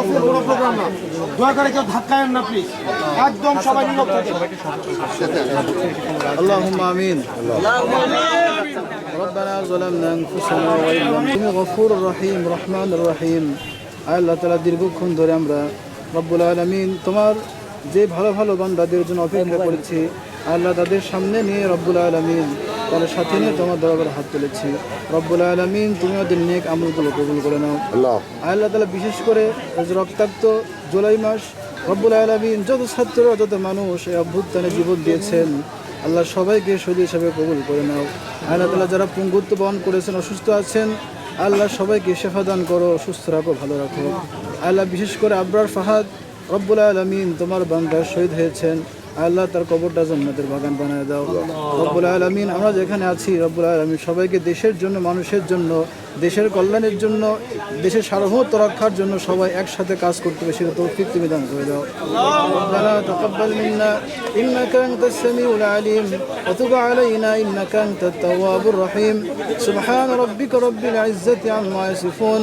দুই সাইডে যান না কেন কোনো প্রোগ্রাম না দয়া করে কেউ ধাক্কায় না প্লিজ একদম সবাই নীরব থাকে اللهم امين ربنا ظلمنا انفسنا وإن لم তুমি গফুর রহিম রহমান রহিম আল্লাহ তালা দীর্ঘক্ষণ ধরে আমরা রব্বুল আলমিন তোমার যে ভালো ভালো বান্দাদের জন্য অপেক্ষা করেছি আল্লাহ তাদের সামনে নিয়ে রব্বুল আলমিন তাদের সাথে নিয়ে তোমার দরবারে হাত তুলেছি। রব্বুল আলমিন তুমি ওদের নেক আমলগুলো কবুল করে নাও। আল্লাহ। তালা বিশেষ করে রক্তাক্ত জুলাই মাস রব্বুল আলমিন যত ছাত্র যত মানুষ এই অভ্যুত্থানে জীবন দিয়েছেন আল্লাহ সবাইকে শহীদ হিসাবে কবুল করে নাও। আল্লাহ তালা যারা পঙ্গুত্ব বহন করেছেন অসুস্থ আছেন আল্লাহ সবাইকে শেফা দান করো সুস্থ রাখো ভালো রাখো। আল্লাহ বিশেষ করে আবরার ফাহাদ রব্বুল আলমিন তোমার বান্দার শহীদ হয়েছেন। আল্লাহ তার কবরটা জান্নাতের বাগান বানায় দাও রব্বুল আলমিন আমরা যেখানে আছি রব্বুল আলমিন সবাইকে দেশের জন্য মানুষের জন্য দেশের কল্যাণের জন্য দেশের সার্বভৌমত্ব রক্ষার জন্য সবাই একসাথে কাজ করতে বেশি তৌফিক তুমি দান করে দাও ربنا تقبل منا إنك أنت السميع العليم وتب علينا إنك أنت التواب الرحيم سبحان ربك رب العزة عما يصفون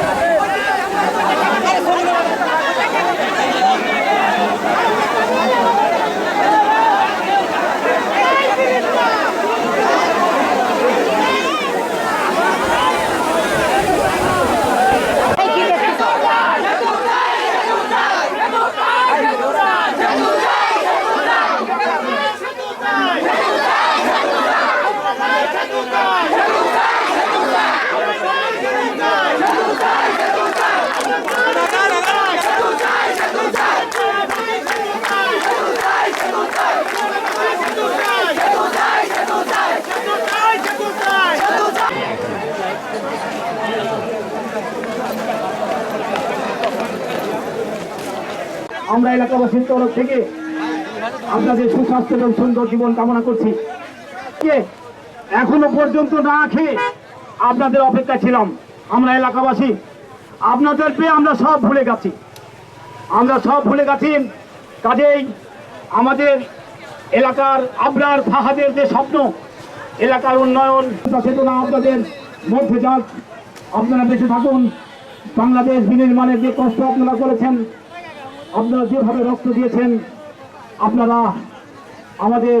আমরা এলাকাবাসীর তরফ থেকে আপনাদের সুস্বাস্থ্য এবং সুন্দর জীবন কামনা করছি। এখনও পর্যন্ত না খেয়ে আপনাদের অপেক্ষা ছিলাম। আমরা এলাকাবাসী, আপনাদের পেয়ে আমরা সব ভুলে গেছি। আমরা সব ভুলে গেছি। কাজেই আমাদের এলাকার আবরার ফাহাদের যে স্বপ্ন, এলাকার উন্নয়ন, চেতনা আপনাদের মধ্যে যাক। আপনারা বেঁচে থাকুন। বাংলাদেশ বিনির্মাণের যে কষ্ট আপনারা করেছেন আপনারা যেভাবে রক্ত দিয়েছেন আপনারা আমাদের